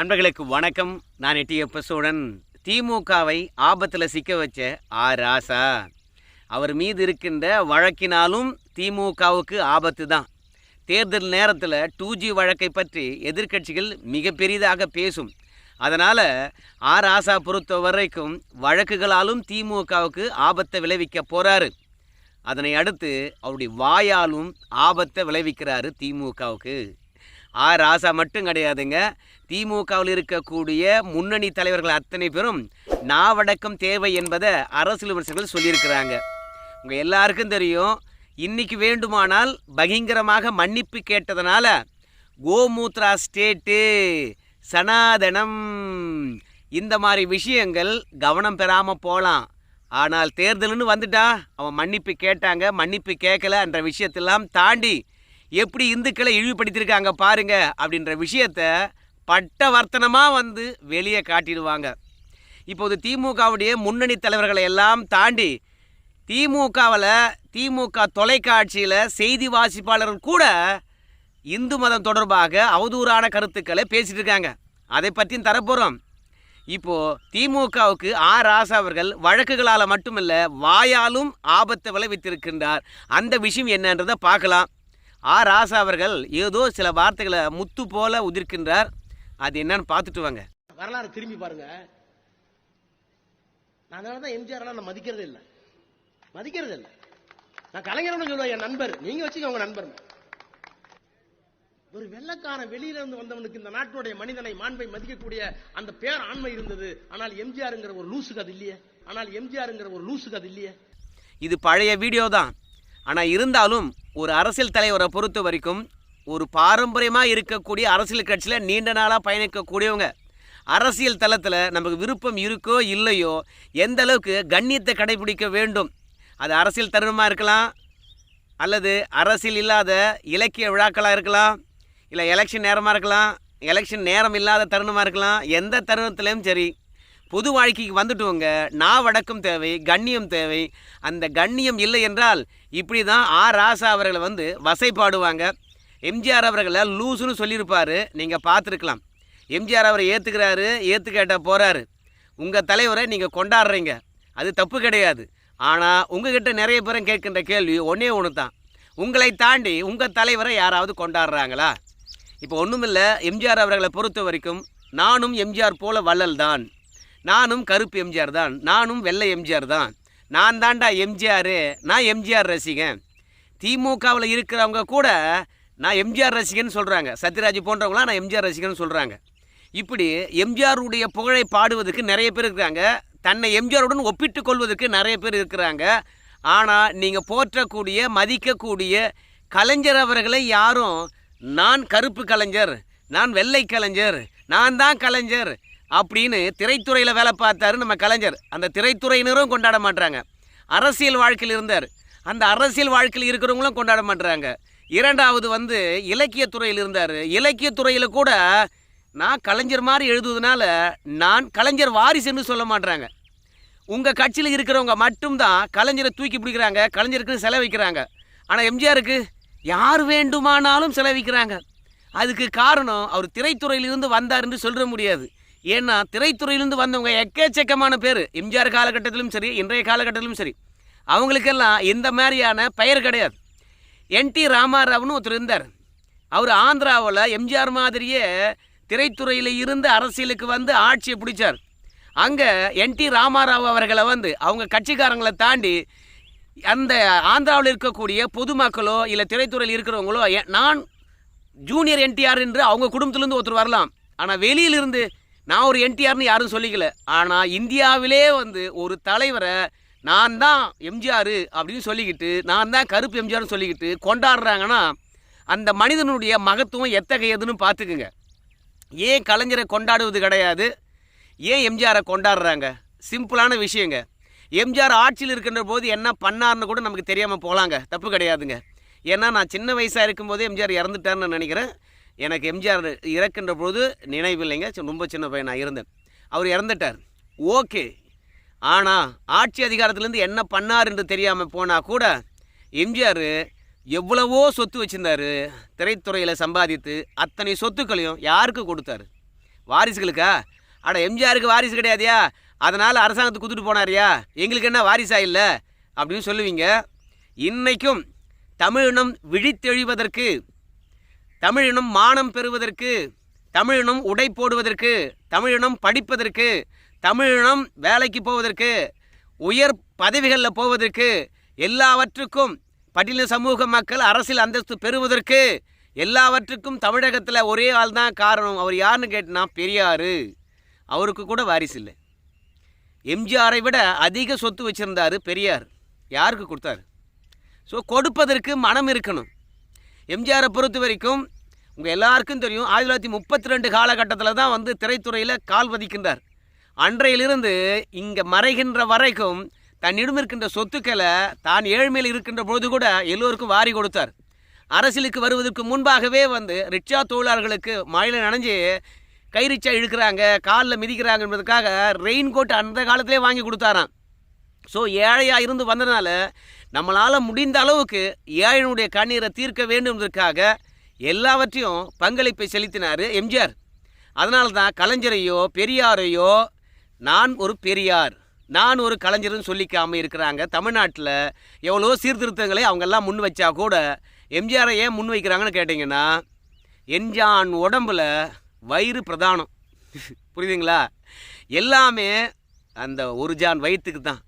நண்பர்களுக்கு வணக்கம். நான் எட்டியப்ப சோழன் திமுகவை ஆபத்தில் சிக்க வச்ச ஆ ராசா. அவர் மீது இருக்கின்ற வழக்கினாலும் திமுகவுக்கு ஆபத்து தான். தேர்தல் நேரத்தில் டூ ஜி வழக்கை பற்றி எதிர்க்கட்சிகள் மிக பெரிதாக பேசும். அதனால் ஆ ராசா பொறுத்த வரைக்கும் வழக்குகளாலும் திமுகவுக்கு ஆபத்தை விளைவிக்க போகிறாரு அதனை அடுத்து அவருடைய வாயாலும் ஆபத்தை விளைவிக்கிறாரு திமுகவுக்கு. ஆ ராசா மட்டும் கிடையாதுங்க. திமுகவில் இருக்கக்கூடிய முன்னணி தலைவர்கள் அத்தனை பேரும் நாவடக்கம் தேவை என்பதை அரசியல் விமர்சகர்கள் சொல்லியிருக்கிறாங்க. உங்கள் எல்லாருக்கும் தெரியும் இன்னைக்கு வேண்டுமானால் பகிங்கரமாக மன்னிப்பு கேட்டதனால கோமூத்ரா ஸ்டேட்டு சனாதனம் இந்த மாதிரி விஷயங்கள் கவனம் பெறாமல் போகலாம் ஆனால் தேர்தல்னு வந்துட்டா அவன் மன்னிப்பு கேட்டாங்க மன்னிப்பு கேட்கல என்ற விஷயத்தெல்லாம் தாண்டி எப்படி இந்துக்களை இழிவுபடுத்தியிருக்காங்க பாருங்க அப்படின்ற விஷயத்த பட்ட வர்த்தனமாக வந்து வெளியே காட்டிடுவாங்க. இப்போது திமுகவுடைய முன்னணி தலைவர்களை எல்லாம் தாண்டி திமுகவில் திமுக தொலைக்காட்சியில் செய்தி வாசிப்பாளர்கள் கூட இந்து மதம் தொடர்பாக அவதூறான கருத்துக்களை பேசிட்டு இருக்காங்க. அதை பற்றியும் தரப்போகிறோம் இப்போது திமுகவுக்கு ஆ ராசா அவர்கள் வழக்குகளால் மட்டுமல்ல வாயாலும் ஆபத்தை விளைவித்திருக்கின்றார். அந்த விஷயம் என்னன்றதை பார்க்கலாம். ஆ ராசா அவர்கள் ஏதோ சில வார்த்தைகளை முத்து போல உதிர்க்கின்றார். அது என்னன்னு பார்த்துட்டு வாங்க. வரலாறு திரும்பி பாருங்க. அதனால தான் எம்ஜிஆர் நான் மதிக்கிறதே இல்லை. மதிக்கிறது இல்லை. நான் கலைஞரோட சொல்லுவேன் என் நண்பர். நீங்க வச்சுக்க உங்க நண்பர். ஒரு வெள்ளக்காரன் வெளியில இருந்து வந்தவனுக்கு இந்த நாட்டுடைய மனிதனை மாண்பை மதிக்கக்கூடிய அந்த பேர் ஆண்மை இருந்தது. ஆனால் எம்ஜிஆர்ங்கிற ஒரு லூசுக்கு அது இல்லையே. ஆனால் எம்ஜிஆர்ங்கிற ஒரு லூசுக்கு அது இல்லையே. இது பழைய வீடியோ தான். ஆனால் இருந்தாலும் ஒரு அரசியல் தலைவரை பொறுத்த வரைக்கும் ஒரு பாரம்பரியமாக இருக்கக்கூடிய அரசியல் கட்சியில் நீண்ட நாளாக பயணிக்கக்கூடியவங்க. அரசியல் தளத்தில் நமக்கு விருப்பம் இருக்கோ இல்லையோ எந்த அளவுக்கு கண்ணியத்தை கடைபிடிக்க வேண்டும். அது அரசியல் தருணமாக இருக்கலாம் அல்லது அரசியல் இல்லாத இலக்கிய விழாக்களாக இருக்கலாம் இல்லை எலெக்ஷன் நேரமாக இருக்கலாம் எலெக்ஷன் நேரம் இல்லாத தருணமாக இருக்கலாம் எந்த தருணத்துலேயும் சரி. பொது வாழ்க்கைக்கு வந்துட்டுவங்க வடக்கம் தேவை கண்ணியம் தேவை. அந்த கண்ணியம் இல்லை என்றால் இப்படி தான் ஆ ராசா அவர்களை வந்து வசைப்பாடுவாங்க எம்ஜிஆர் அவர்களை லூசுன்னு சொல்லியிருப்பார். நீங்கள் பார்த்துருக்கலாம். எம்ஜிஆர் அவரை ஏற்றுக்கிறாரு ஏற்றுக்கேட்ட போகிறாரு உங்கள் தலைவரை நீங்கள் கொண்டாடுறீங்க. அது தப்பு கிடையாது. ஆனால் உங்ககிட்ட நிறைய பேரும் கேட்கின்ற கேள்வி ஒன்றே ஒன்று தான் உங்களை தாண்டி உங்கள் தலைவரை யாராவது கொண்டாடுறாங்களா? இப்போ ஒன்றுமில்லை எம்ஜிஆர் அவர்களை பொறுத்த வரைக்கும் நானும் எம்ஜிஆர் போல வள்ளல் தான். நானும் கருப்பு எம்ஜிஆர் தான். நானும் வெள்ளை எம்ஜிஆர் தான். நான் தாண்டா எம்ஜிஆர். நான் எம்ஜிஆர் ரசிகன். திமுகவில் இருக்கிறவங்க கூட நான் எம்ஜிஆர் ரசிகன் சொல்கிறாங்க சத்யராஜ் போன்றவங்களாம் நான் எம்ஜிஆர் ரசிகன் சொல்கிறாங்க இப்படி எம்ஜிஆருடைய புகழை பாடுவதற்கு நிறைய பேர் இருக்கிறாங்க. தன்னை எம்ஜிஆருடன் ஒப்பிட்டு கொள்வதற்கு நிறைய பேர் இருக்கிறாங்க. ஆனால் நீங்கள் போற்றக்கூடிய மதிக்கக்கூடிய கலைஞர் அவர்களை யாரும் நான் கருப்பு கலைஞர் நான் வெள்ளை கலைஞர் நான் தான் கலைஞர் அப்படின்னு திரைத்துறையில் வேலை பார்த்தாரு நம்ம கலைஞர். அந்த திரைத்துறையினரும் கொண்டாட மாட்டாங்க அரசியல் வாழ்க்கையில் இருந்தார். அந்த அரசியல் வாழ்க்கையில் இருக்கிறவங்களும் கொண்டாட மாட்டாங்க இரண்டாவது வந்து இலக்கியத்துறையில் இருந்தார். இலக்கியத்துறையில் கூட நான் கலைஞர் மாதிரி எழுதுவதனால நான் கலைஞர் வாரிசுன்னு சொல்ல மாட்டாங்க உங்கள் கட்சியில் இருக்கிறவங்க மட்டும்தான் கலைஞரை தூக்கி பிடிக்கிறாங்க கலைஞருக்கு செலவிக்கிறாங்க ஆனால் எம்ஜிஆருக்கு யார் வேண்டுமானாலும் செலவிக்கிறாங்க அதுக்கு காரணம் அவர் திரைத்துறையிலிருந்து வந்தார் என்று சொல்ல முடியாது. ஏன்னா திரைத்துறையிலிருந்து வந்தவங்க எக்கச்சக்கமான பேர். எம்ஜிஆர் காலகட்டத்திலும் சரி இன்றைய காலகட்டத்திலும் சரி. அவங்களுக்கெல்லாம் இந்த மாதிரியான பெயர் கிடையாது. என்டி ராமாராவ்னு ஒருத்தர் இருந்தார். அவர் ஆந்திராவில் எம்ஜிஆர் மாதிரியே திரைத்துறையில் இருந்து அரசியலுக்கு வந்து ஆட்சியை பிடிச்சார். அங்கே என்டி ராமாராவ் அவர்களை வந்து அவங்க கட்சிக்காரங்களை தாண்டி அந்த ஆந்திராவில் இருக்கக்கூடிய பொதுமக்களோ இல்லை திரைத்துறையில் இருக்கிறவங்களோ நான் ஜூனியர் என்டிஆர் என்று அவங்க குடும்பத்திலேருந்து ஒருத்தர் வரலாம். ஆனால் வெளியிலிருந்து நான் ஒரு என்டிஆர்னு யாரும் சொல்லிக்கல. ஆனால் இந்தியாவிலே வந்து ஒரு தலைவரை நான் தான் எம்ஜிஆர் அப்படின்னு சொல்லிக்கிட்டு நான் தான் கருப்பு எம்ஜிஆர்னு சொல்லிக்கிட்டு கொண்டாடுறாங்கன்னா அந்த மனிதனுடைய மகத்துவம் எத்தகையதுன்னு பார்த்துக்குங்க. ஏன் கலைஞரை கொண்டாடுவது கிடையாது? ஏன் எம்ஜிஆரை கொண்டாடுறாங்க? சிம்பிளான விஷயங்க. எம்ஜிஆர் ஆட்சியில் இருக்கின்ற போது என்ன பண்ணார்னு கூட நமக்கு தெரியாமல் போகலாங்க தப்பு கிடையாதுங்க. ஏன்னா நான் சின்ன வயசாக இருக்கும்போதே எம்ஜிஆர் இறந்துட்டார்னு நினைக்கிறேன். எனக்கு எம்ஜிஆர் இறக்கின்ற பொழுது நினைவில்லைங்க. ரொம்ப சின்ன பையனாக இருந்தேன். அவர் இறந்துட்டார். ஓகே. ஆனால் ஆட்சி அதிகாரத்திலேருந்து என்ன பண்ணார் என்று தெரியாமல் போனால் கூட எம்ஜிஆர் எவ்வளவோ சொத்து வச்சிருந்தாரு. திரைத்துறையில் சம்பாதித்து அத்தனை சொத்துக்களையும் யாருக்கு கொடுத்தாரு? வாரிசுகளுக்கா? அட எம்ஜிஆருக்கு வாரிசு கிடையாதியா? அதனால் அரசாங்கத்துக்கு கொடுத்துட்டு போனாரியா? எங்களுக்கு என்ன வாரிசா இல்லை? அப்படின்னு சொல்லுவீங்க. இன்றைக்கும் தமிழினம் விழித்தெழிவதற்கு தமிழினம் மானம் பெறுவதற்கு தமிழினம் உடை போடுவதற்கு தமிழினம் படிப்பதற்கு தமிழினம் வேலைக்கு போவதற்கு உயர் பதவிகளில் போவதற்கு எல்லாவற்றுக்கும் பட்டியல சமூக மக்கள் அரசியல் அந்தஸ்து பெறுவதற்கு எல்லாவற்றுக்கும் தமிழகத்தில் ஒரே ஆள் தான் காரணம். அவர் யாருன்னு கேட்டினா பெரியார். அவருக்கு கூட வாரிசு இல்லை. எம்ஜிஆரை விட அதிக சொத்து வச்சுருந்தார் பெரியார். யாருக்கு கொடுத்தாரு? ஸோ கொடுப்பதற்கு மனம் இருக்கணும். எம்ஜிஆரை பொறுத்த வரைக்கும் உங்கள் எல்லாருக்கும் தெரியும் ஆயிரத்தி தொள்ளாயிரத்தி முப்பத்தி ரெண்டு காலகட்டத்தில் தான் வந்து திரைத்துறையில் கால் பதிக்கின்றார் அன்றையிலிருந்து இங்கே மறைகின்ற வரைக்கும் தன்னிடம் இருக்கின்ற சொத்துக்களை தான் ஏழ்மையில் இருக்கின்ற பொழுது கூட எல்லோருக்கும் வாரி கொடுத்தார். அரசியலுக்கு வருவதற்கு முன்பாகவே வந்து ரிக்ஷா தொழிலாளர்களுக்கு மழையில் நனைஞ்சு கை ரிக்ஷா இழுக்கிறாங்க காலில் மிதிக்கிறாங்க என்பதற்காக ரெயின் கோட் அந்த காலத்திலே வாங்கி கொடுத்தாராம். ஸோ ஏழையாக இருந்து வந்ததுனால நம்மளால் முடிந்த அளவுக்கு ஏழையினுடைய கண்ணீரை தீர்க்க வேண்டும்ன்றதுக்காக எல்லாவற்றையும் பங்களிப்பை செலுத்தினார் எம்ஜிஆர். அதனால தான் கலைஞரையோ பெரியாரையோ நான் ஒரு பெரியார் நான் ஒரு கலைஞர்னு சொல்லிக்காமல் இருக்கிறாங்க. தமிழ்நாட்டில் எவ்வளோ சீர்திருத்தங்களை அவங்கெல்லாம் முன் வச்சா கூட எம்ஜிஆரை ஏன் முன் வைக்கிறாங்கன்னு கேட்டிங்கன்னா என்ஜான் உடம்பில் வயிறு பிரதானம். புரியுதுங்களா? எல்லாமே அந்த ஒரு ஜான் வயிற்றுக்கு தான்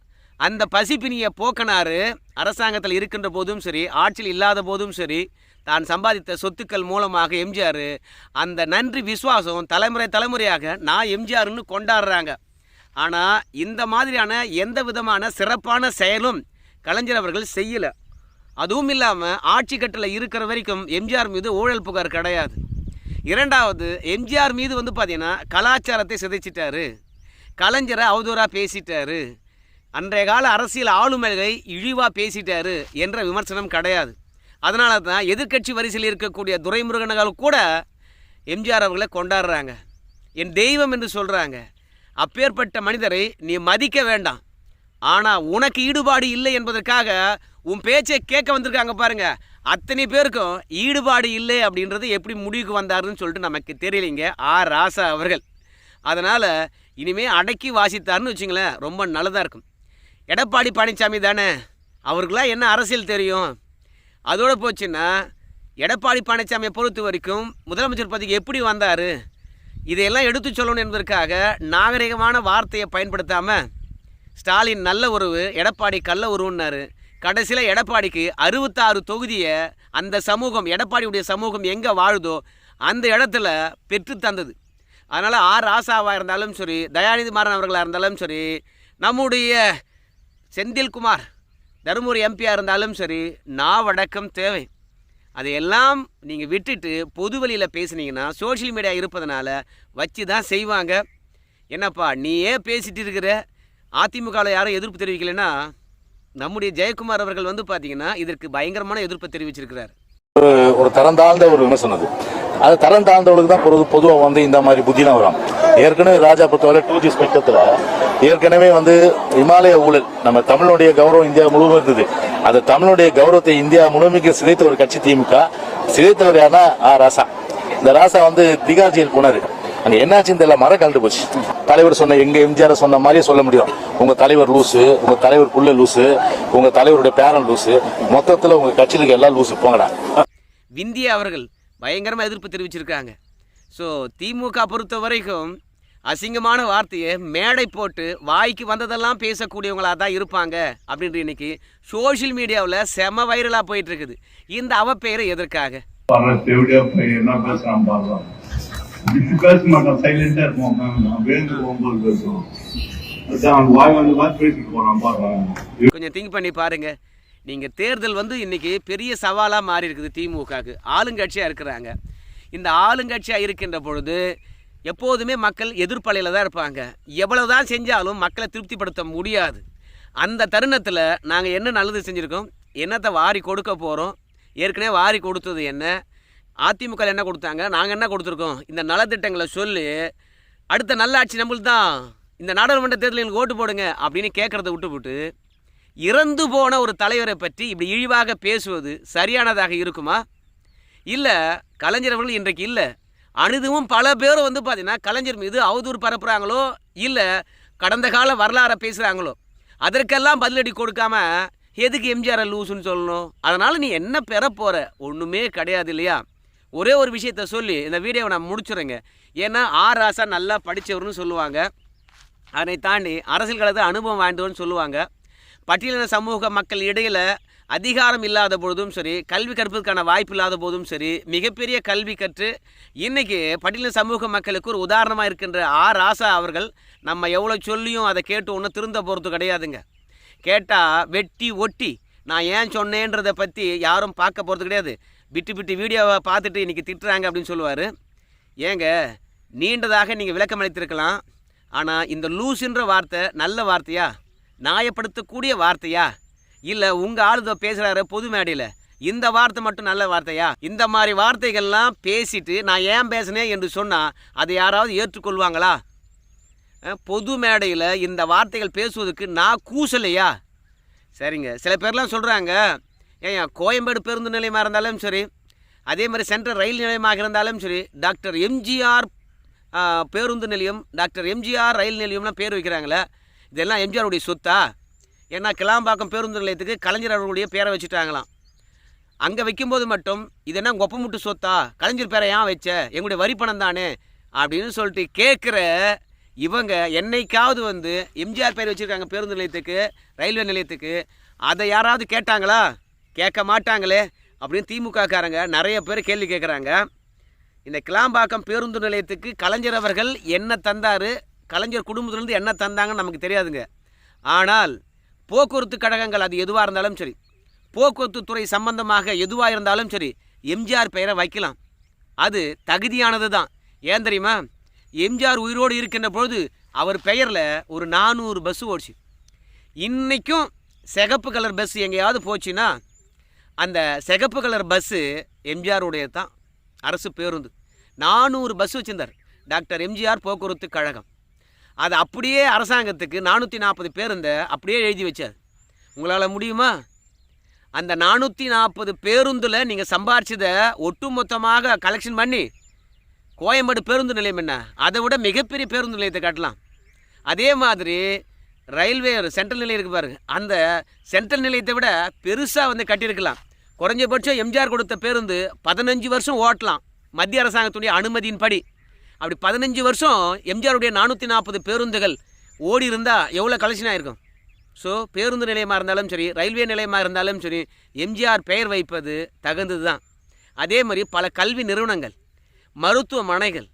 அந்த பசிப்பினியை போக்கனாரு அரசாங்கத்தில் இருக்கின்ற போதும் சரி ஆட்சியில் இல்லாத போதும் சரி தான் சம்பாதித்த சொத்துக்கள் மூலமாக எம்ஜிஆர் அந்த நன்றி விசுவாசம் தலைமுறை தலைமுறையாக நான் எம்ஜிஆர்னு கொண்டாடுறாங்க. ஆனால் இந்த மாதிரியான எந்த விதமான சிறப்பான செயலும் கலைஞர் அவர்கள் செய்யலை. அதுவும் இல்லாமல் ஆட்சி கட்டில் இருக்கிற வரைக்கும் எம்ஜிஆர் மீது ஊழல் புகார் கிடையாது. இரண்டாவது எம்ஜிஆர் மீது வந்து பார்த்திங்கன்னா கலாச்சாரத்தை சிதைச்சிட்டாரு. கலைஞரை அவதூறாக பேசிட்டாரு. அன்றைய கால அரசியல் ஆளுமைகளை இழிவாக பேசிட்டாரு என்ற விமர்சனம் கிடையாது. அதனால தான் எதிர்க்கட்சி வரிசையில் இருக்கக்கூடிய துரைமுருகன்கள் கூட எம்ஜிஆர் அவர்களை கொண்டாடுறாங்க. என் தெய்வம் என்று சொல்கிறாங்க அப்பேற்பட்ட மனிதரை நீ மதிக்க வேண்டாம். ஆனால் உனக்கு ஈடுபாடு இல்லை என்பதற்காக உன் பேச்சை கேட்க வந்திருக்காங்க பாருங்க. அத்தனை பேருக்கும் ஈடுபாடு இல்லை அப்படின்றது எப்படி முடிவுக்கு வந்தாருன்னு சொல்லிட்டு நமக்கு தெரியலைங்க ஆ. ராசா அவர்கள். அதனால் இனிமேல் அடக்கி வாசித்தார்னு வச்சுங்களேன் ரொம்ப நல்லதாக இருக்கும். எடப்பாடி பழனிசாமி தானே? அவருக்கெல்லாம் என்ன அரசியல் தெரியும்? அதோடு போச்சுன்னா எடப்பாடி பழனிசாமியை பொறுத்த வரைக்கும் முதலமைச்சர் பதவிக்கு எப்படி வந்தார்? இதையெல்லாம் எடுத்து சொல்லணும் என்பதற்காக நாகரிகமான வார்த்தையை பயன்படுத்தாமல் ஸ்டாலின் நல்ல உறவு எடப்பாடி கள்ள உறவுன்னாரு. கடைசியில் எடப்பாடிக்கு அறுபத்தாறு தொகுதியை அந்த சமூகம் எடப்பாடியுடைய சமூகம் எங்கே வாழுதோ அந்த இடத்துல பெற்று தந்தது. அதனால் ஆர் ராசாவாக இருந்தாலும் சரி தயாநிதி மாறன் அவர்களாக இருந்தாலும் சரி நம்முடைய செந்தில்குமார். தருமபுரி எம்பியாக இருந்தாலும் சரி நாவடக்கம் தேவை. அதையெல்லாம் நீங்கள் விட்டுட்டு பொது வழியில் பேசுனீங்கன்னா சோஷியல் மீடியா இருப்பதனால வச்சு தான் செய்வாங்க. என்னப்பா நீயே பேசிகிட்டு இருக்கிற? அதிமுகவில் யாரும் எதிர்ப்பு தெரிவிக்கலைன்னா நம்முடைய ஜெயக்குமார் அவர்கள் வந்து பார்த்தீங்கன்னா இதற்கு பயங்கரமான எதிர்ப்பு தெரிவிச்சிருக்கிறார். ஒரு தரம் தாழ்ந்த ஒரு விமர்சனம் அது தரம் தாழ்ந்தவங்களுக்கு தான் பொது பொதுவாக வந்து இந்த மாதிரி புத்திலாம் வரும். ஏற்கனவே ராஜா பொறுத்தவரை டூ ஜி ஸ்பெக்டத்தில் ஏற்கனவே வந்து இமாலய ஊழல் நம்ம தமிழனுடைய கௌரவம் இந்தியா முழுவதும் இருந்தது அந்த தமிழனுடைய கௌரவத்தை இந்தியா முழுமைக்கு சிதைத்த ஒரு கட்சி திமுக. சிதைத்தவர் யாருன்னா ஆ ராசா. இந்த ராசா வந்து திகார் ஜெயில் போனாரு. அங்க என்னாச்சுன்னு தெரியல மரம் கலந்து போச்சு. தலைவர் சொன்ன எங்க எம்ஜிஆர் சொன்ன மாதிரியே சொல்ல முடியும். உங்க தலைவர் லூசு உங்க தலைவர் புள்ள லூசு உங்க தலைவருடைய பேரன் லூசு. மொத்தத்துல உங்க கட்சியிலுக்கு எல்லாம் லூசு போங்கடா. விந்தியா அவர்கள் பயங்கரமாக எதிர்ப்பு தெரிவிச்சிருக்காங்க. ஸோ திமுக பொறுத்த வரைக்கும் அசிங்கமான வார்த்தையை மேடை போட்டு வாய்க்கு வந்ததெல்லாம் பேசக்கூடியவங்களாக தான் இருப்பாங்க அப்படின்ற இன்னைக்கு சோஷியல் மீடியாவில் செம வைரலாக போயிட்டு இருக்குது இந்த எதற்காக? பேசிட்டு போறான் பாடுறான் கொஞ்சம் திங்க் பண்ணி பாருங்க. நீங்கள் தேர்தல் வந்து இன்றைக்கி பெரிய சவாலாக மாறி இருக்குது திமுகவுக்கு. ஆளுங்கட்சியாக இருக்கிறாங்க. இந்த ஆளுங்கட்சியாக இருக்கின்ற பொழுது எப்போதுமே மக்கள் எதிர்ப்பலையில் தான் இருப்பாங்க. எவ்வளவு தான் செஞ்சாலும் மக்களை திருப்திப்படுத்த முடியாது. அந்த தருணத்தில் நாங்கள் என்ன நல்லது செஞ்சுருக்கோம்? என்னத்தை வாரி கொடுக்க போகிறோம் ஏற்கனவே வாரி கொடுத்தது என்ன? அதிமுக என்ன கொடுத்தாங்க? நாங்கள் என்ன கொடுத்துருக்கோம்? இந்த நலத்திட்டங்களை சொல்லி அடுத்த நல்லாட்சி நம்மளுக்கு தான் இந்த நாடாளுமன்ற தேர்தலில் ஓட்டு போடுங்க அப்படின்னு கேட்குறத விட்டுவிட்டு இறந்து போன ஒரு தலைவரை பற்றி இப்படி இழிவாக பேசுவது சரியானதாக இருக்குமா? இல்லை கலைஞரவர்கள் இன்றைக்கு இல்லை. அனுதினமும் பல பேர் வந்து பார்த்தீங்கன்னா கலைஞர் மீது அவதூறு பரப்புகிறாங்களோ இல்லை கடந்த கால வரலாறை பேசுகிறாங்களோ அதற்கெல்லாம் பதிலடி கொடுக்காம எதுக்கு எம்ஜிஆர் லூசுன்னு சொல்லணும்? அதனால் நீ என்ன பெற போகிற ஒன்றுமே கிடையாது இல்லையா? ஒரே ஒரு விஷயத்த சொல்லி இந்த வீடியோவை நான் முடிச்சுறேங்க. ஏன்னா ஆர். ராசா நல்லா படித்தவர்னு சொல்லுவாங்க. அதனை தாண்டி அரசியல் களத்தில் அனுபவம் வாய்ந்தவர்னு சொல்லுவாங்க. பட்டியலின சமூக மக்கள் இடையில் அதிகாரம் இல்லாத பொழுதும் சரி கல்வி கற்பதற்கான வாய்ப்பு இல்லாத போதும் சரி மிகப்பெரிய கல்வி கற்று இன்னைக்கு பட்டியலின சமூக மக்களுக்கு ஒரு உதாரணமாக இருக்கின்ற ஆர் ராசா அவர்கள் நம்ம எவ்வளோ சொல்லியும் அதை கேட்டு ஒன்றும் திருந்த போகிறது கிடையாதுங்க. கேட்டால் வெட்டி ஒட்டி நான் ஏன் சொன்னேன்றதை பற்றி யாரும் பார்க்க போகிறது கிடையாது. விட்டு விட்டு வீடியோவை பார்த்துட்டு இன்றைக்கி திட்டுறாங்க அப்படின்னு சொல்லுவார். ஏங்க நீண்டதாக நீங்கள் விளக்கம் அளித்திருக்கலாம் ஆனால் இந்த லூசுன்ற வார்த்தை நல்ல வார்த்தையா? நியாயப்படுத்தக்கூடிய வார்த்தையா? இல்லை உங்கள் ஆளுதோ பேசுகிறாரு பொது மேடையில்? இந்த வார்த்தை மட்டும் நல்ல வார்த்தையா? இந்த மாதிரி வார்த்தைகள்லாம் பேசிட்டு நான் ஏன் பேசினேன் என்று சொன்னால் அதை யாராவது ஏற்றுக்கொள்வாங்களா? பொது மேடையில் இந்த வார்த்தைகள் பேசுவதற்கு நான் கூசலையா? சரிங்க. சில பேர்லாம் சொல்கிறாங்க ஏன் கோயம்பேடு பேருந்து நிலையமாக இருந்தாலும் சரி அதே மாதிரி சென்ட்ரல் ரயில் நிலையமாக இருந்தாலும் சரி டாக்டர் எம்ஜிஆர் பேருந்து நிலையம் டாக்டர் எம்ஜிஆர் ரயில் நிலையம்லாம் பேர் வைக்கிறாங்களே இதெல்லாம் எம்ஜிஆருடைய சொத்தா? ஏன்னா கிளாம்பாக்கம் பேருந்து நிலையத்துக்கு கலைஞர் அவர்களுடைய பேரை வச்சுட்டாங்களாம். அங்கே வைக்கும்போது மட்டும் இதெல்லாம் கொப்பமுட்டு சொத்தா? கலைஞர் பேரை ஏன் வச்ச? எங்களுடைய வரி பணம் தானே? அப்படின்னு சொல்லிட்டு கேட்குற இவங்க என்னைக்காவது வந்து எம்ஜிஆர் பேர் வச்சுருக்காங்க பேருந்து நிலையத்துக்கு ரயில்வே நிலையத்துக்கு. அதை யாராவது கேட்டாங்களா? கேட்க மாட்டாங்களே அப்படின்னு திமுகக்காரங்க நிறைய பேர் கேள்வி கேட்குறாங்க. இந்த கிளாம்பாக்கம் பேருந்து நிலையத்துக்கு கலைஞர் அவர்கள் என்ன தந்தார்? கலைஞர் குடும்பத்திலேருந்து என்ன தந்தாங்கன்னு நமக்கு தெரியாதுங்க. ஆனால் போக்குவரத்து கழகங்கள் அது எதுவாக இருந்தாலும் சரி போக்குவரத்து துறை சம்பந்தமாக எதுவாக இருந்தாலும் சரி எம்ஜிஆர் பெயரை வைக்கலாம். அது தகுதியானது தான். ஏன் தெரியுமா? எம்ஜிஆர் உயிரோடு இருக்கின்ற பொழுது அவர் பெயரில் ஒரு நானூறு பஸ்ஸு ஓடிச்சு. இன்றைக்கும் சிகப்பு கலர் பஸ் எங்கேயாவது போச்சுன்னா அந்த சிகப்பு கலர் பஸ்ஸு எம்ஜிஆருடைய தான். அரசு பேருந்து. நானூறு பஸ் வச்சுருந்தார். டாக்டர் எம்ஜிஆர் போக்குவரத்து கழகம். அதை அப்படியே அரசாங்கத்துக்கு நானூற்றி நாற்பது பேருந்தை அப்படியே எழுதி வச்சார். உங்களால் முடியுமா? அந்த நானூற்றி நாற்பது பேருந்தில் நீங்கள் சம்பாரிச்சதை ஒட்டுமொத்தமாக கலெக்ஷன் பண்ணி கோயம்பேடு பேருந்து நிலையம் என்ன? அதை விட மிகப்பெரிய பேருந்து நிலையத்தை காட்டலாம். அதே மாதிரி ரயில்வே சென்ட்ரல் நிலையம் இருக்குது பாருங்க. அந்த சென்ட்ரல் நிலையத்தை விட பெருசாக வந்து கட்டியிருக்கலாம். குறைஞ்சபட்சம் எம்ஜிஆர் கொடுத்த பேருந்து பதினஞ்சு வருஷம் ஓட்டலாம். மத்திய அரசாங்கத்துடைய அனுமதியின்படி. அப்படி பதினஞ்சு வருஷம் எம்ஜிஆருடைய நானூற்றி நாற்பது பேருந்துகள் ஓடி இருந்தால் எவ்வளோ கலெக்ஷன் ஆகிருக்கும் ஸோ பேருந்து நிலையமாக இருந்தாலும் சரி ரயில்வே நிலையமாக இருந்தாலும் சரி எம்ஜிஆர் பெயர் வைப்பது தகுந்தது தான் அதே மாதிரி பல கல்வி நிறுவனங்கள் மருத்துவமனைகள்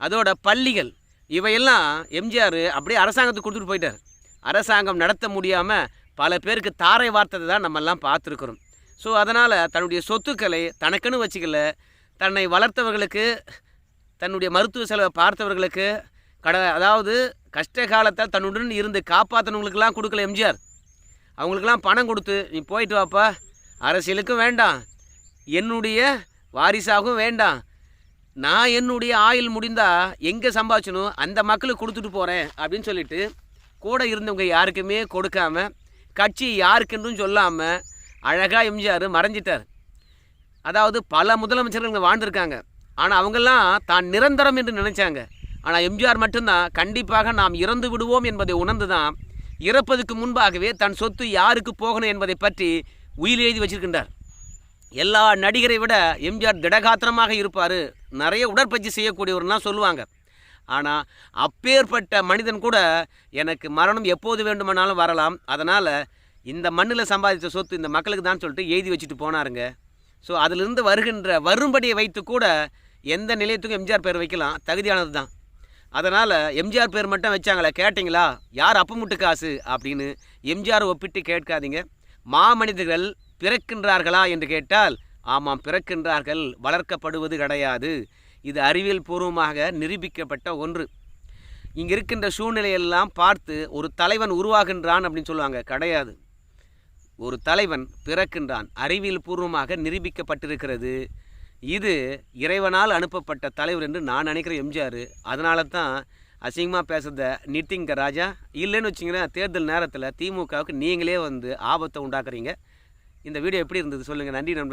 அதோட பள்ளிகள் இவையெல்லாம் எம்ஜிஆர் அப்படியே அரசாங்கத்துக்கு கொடுத்துட்டு போயிட்டார். அரசாங்கம் நடத்த முடியாமல் பல பேருக்கு தாரை வார்த்ததை தான் நம்மெல்லாம் பார்த்துருக்குறோம். ஸோ அதனால் தன்னுடைய சொத்துக்களை தனக்குன்னு வச்சுக்கல தன்னை வளர்த்தவர்களுக்கு தன்னுடைய மருத்துவ செலவை பார்த்தவர்களுக்கு கட அதாவது கஷ்ட காலத்தில் தன்னுடன் இருந்து காப்பாற்றினவங்களுக்கெல்லாம் கொடுக்கல எம்ஜிஆர். அவங்களுக்கெல்லாம் பணம் கொடுத்து நீ போயிட்டு வாப்பா அரசியலுக்கும் வேண்டாம். என்னுடைய வாரிசாகவும் வேண்டாம். நான் என்னுடைய ஆயுள் முடிந்தால் எங்கே சம்பாதிச்சணும் அந்த மக்களுக்கு கொடுத்துட்டு போகிறேன் அப்படின்னு சொல்லிட்டு கூட இருந்தவங்க யாருக்குமே கொடுக்காம கட்சி யாருக்குன்றும் சொல்லாமல் அழகாக எம்ஜிஆர் மறைஞ்சிட்டார். அதாவது பல முதலமைச்சர்கள் வாழ்ந்துருக்காங்க. ஆனால் அவங்கெல்லாம் தான் நிரந்தரம் என்று நினைச்சாங்க. ஆனால் எம்ஜிஆர் மட்டும்தான் கண்டிப்பாக நாம் இறந்து விடுவோம் என்பதை உணர்ந்து தான் இறப்பதற்கு முன்பாகவே தன் சொத்து யாருக்கு போகணும் என்பதை பற்றி உயிர் எழுதி வச்சிருக்கின்றார். எல்லா நடிகரை விட எம்ஜிஆர் திடகாத்திரமாக இருப்பார். நிறைய உடற்பயிற்சி செய்யக்கூடியவர்லாம் சொல்லுவாங்க. ஆனால் அப்பேற்பட்ட மனிதன் கூட எனக்கு மரணம் எப்போது வேண்டுமானாலும் வரலாம். அதனால் இந்த மண்ணில் சம்பாதித்த சொத்து இந்த மக்களுக்கு தான் சொல்லிட்டு எழுதி வச்சுட்டு போனாருங்க. ஸோ அதிலிருந்து வருகின்ற வரும்படியை வைத்து கூட எந்த நிலையத்துக்கும் எம்ஜிஆர் பேர் வைக்கலாம். தகுதியானது தான். அதனால் எம்ஜிஆர் பேர் மட்டும் வச்சாங்களே கேட்டிங்களா? யார் அப்பமுட்டு காசு? அப்படின்னு எம்ஜிஆர் ஒப்பிட்டு கேட்காதீங்க. மாமனிதர்கள் பிறக்கின்றார்களா என்று கேட்டால் ஆமாம் பிறக்கின்றார்கள் வளர்க்கப்படுவது கிடையாது. இது அறிவியல் பூர்வமாக நிரூபிக்கப்பட்ட ஒன்று. இங்கே இருக்கின்ற சூழ்நிலையெல்லாம் பார்த்து ஒரு தலைவன் உருவாகின்றான் அப்படின்னு சொல்லுவாங்க. கிடையாது. ஒரு தலைவன் பிறக்கின்றான். அறிவியல் பூர்வமாக நிரூபிக்கப்பட்டிருக்கிறது. இது இறைவனால் அனுப்பப்பட்ட தலைவர் என்று நான் நினைக்கிறேன் எம்ஜிஆர். அதனால தான் அசிங்கமாக பேசுகிறத நிறுத்திங்க ராஜா. இல்லைன்னு வச்சிங்கன்னா தேர்தல் நேரத்தில் திமுகவுக்கு நீங்களே வந்து ஆபத்தை உண்டாக்குறீங்க. இந்த வீடியோ எப்படி இருந்தது சொல்லுங்கள் நன்றி நண்பர்